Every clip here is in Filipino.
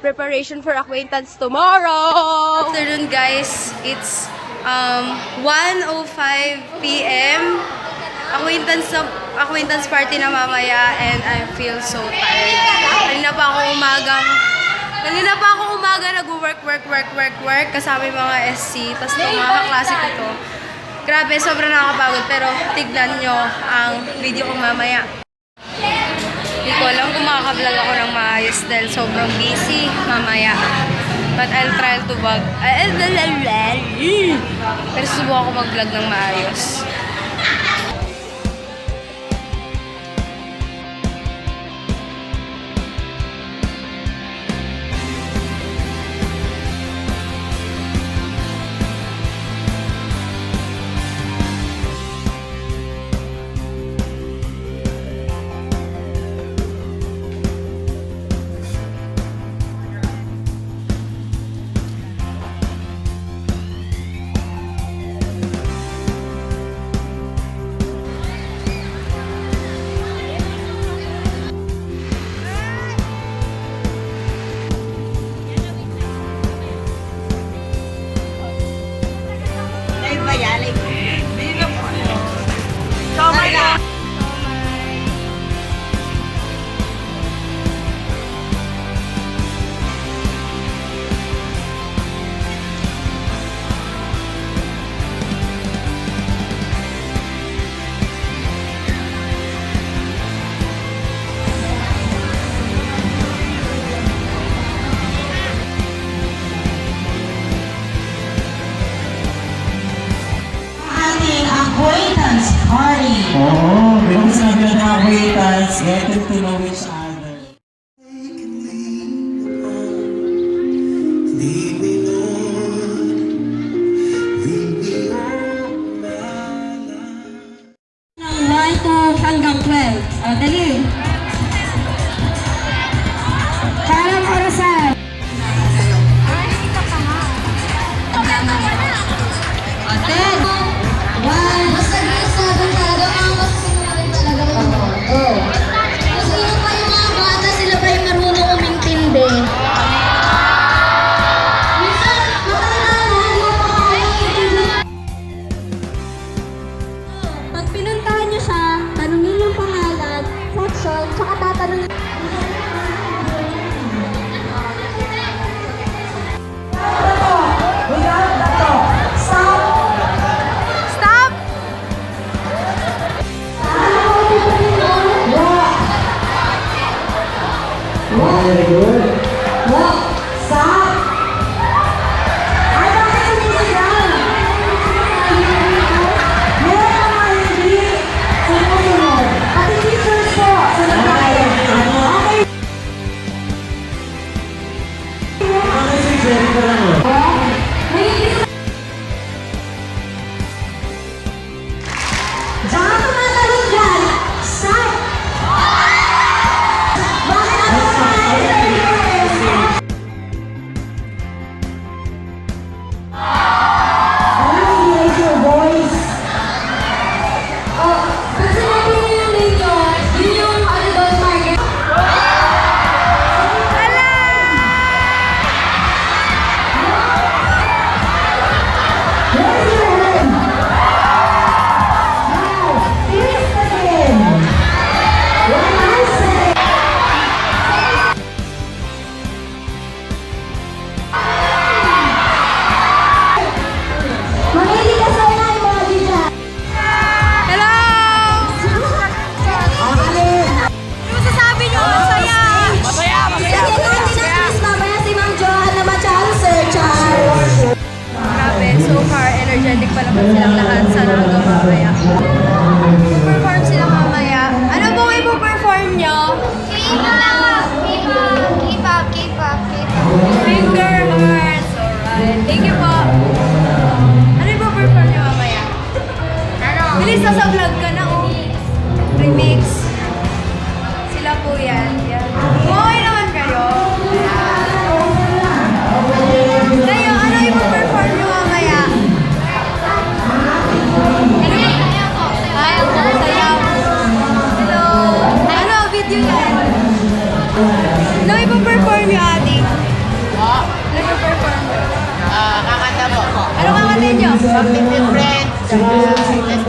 preparation for acquaintance tomorrow. Afternoon guys, it's um 1:05 p.m. Acquaintance na, acquaintance party na mamaya and I feel so tired. Kanina pa ako umagang Kanina pa ako umaga nag-work, work, work, work, work kasama yung mga SC, tapos yung mga kaklase ko to. Grabe, sobrang nakakapagod pero tignan nyo ang video ko mamaya. Ko alam kung makaka-vlog ako ng maayos dahil sobrang busy mamaya. But I'll try to vlog. Pero subukan ko mag-vlog ng maayos. May mga sinabi na section, tsaka tatanungin. Stop! Very good. Jangan energetic pa naman silang lahat. Sana hanggang mamaya. Perform sila mamaya. Ano pong ipo-perform nyo? K-pop, K-pop, K-pop, K-pop. Finger hearts. Alright. Thank you po. Ano ipo-perform nyo mamaya? Ano? Bilis na sa vlog ka na, oh. Remix. Sila po yan. yan. Okay No, ipa-perform yung ating. Oh? No, ipa-perform. Ah, kakanta mo. Ano kakantahin nyo? Something different. Uh,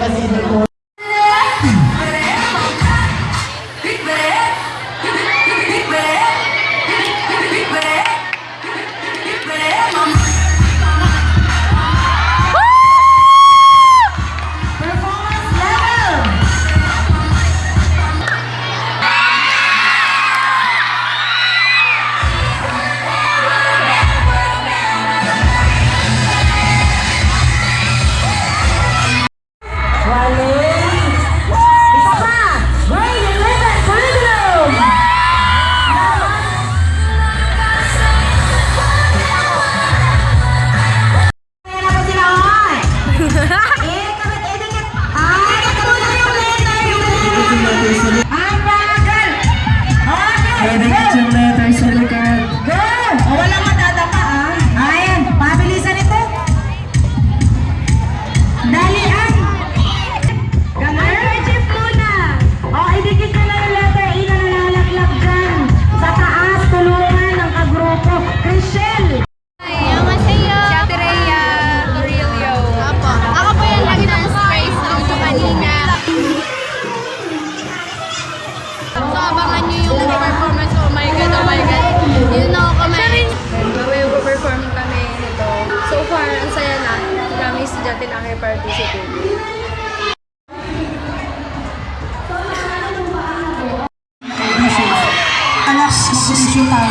issue tayo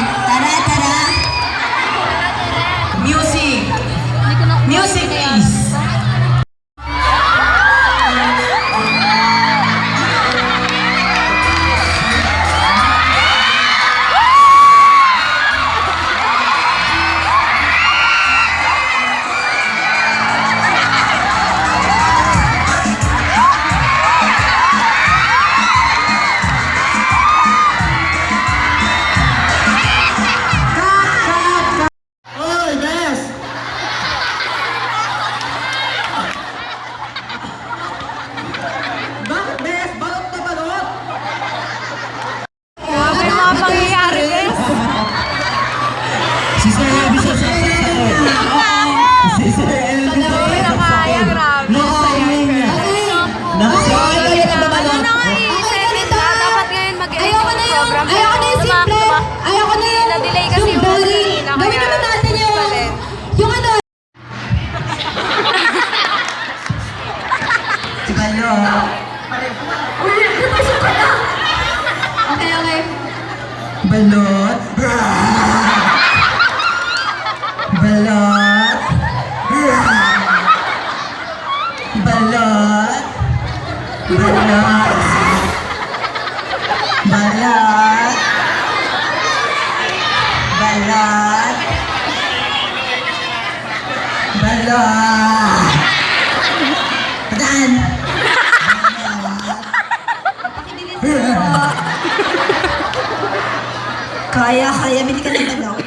Kaya, kaya, hindi ka na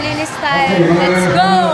balot. time, linis time. Let's go!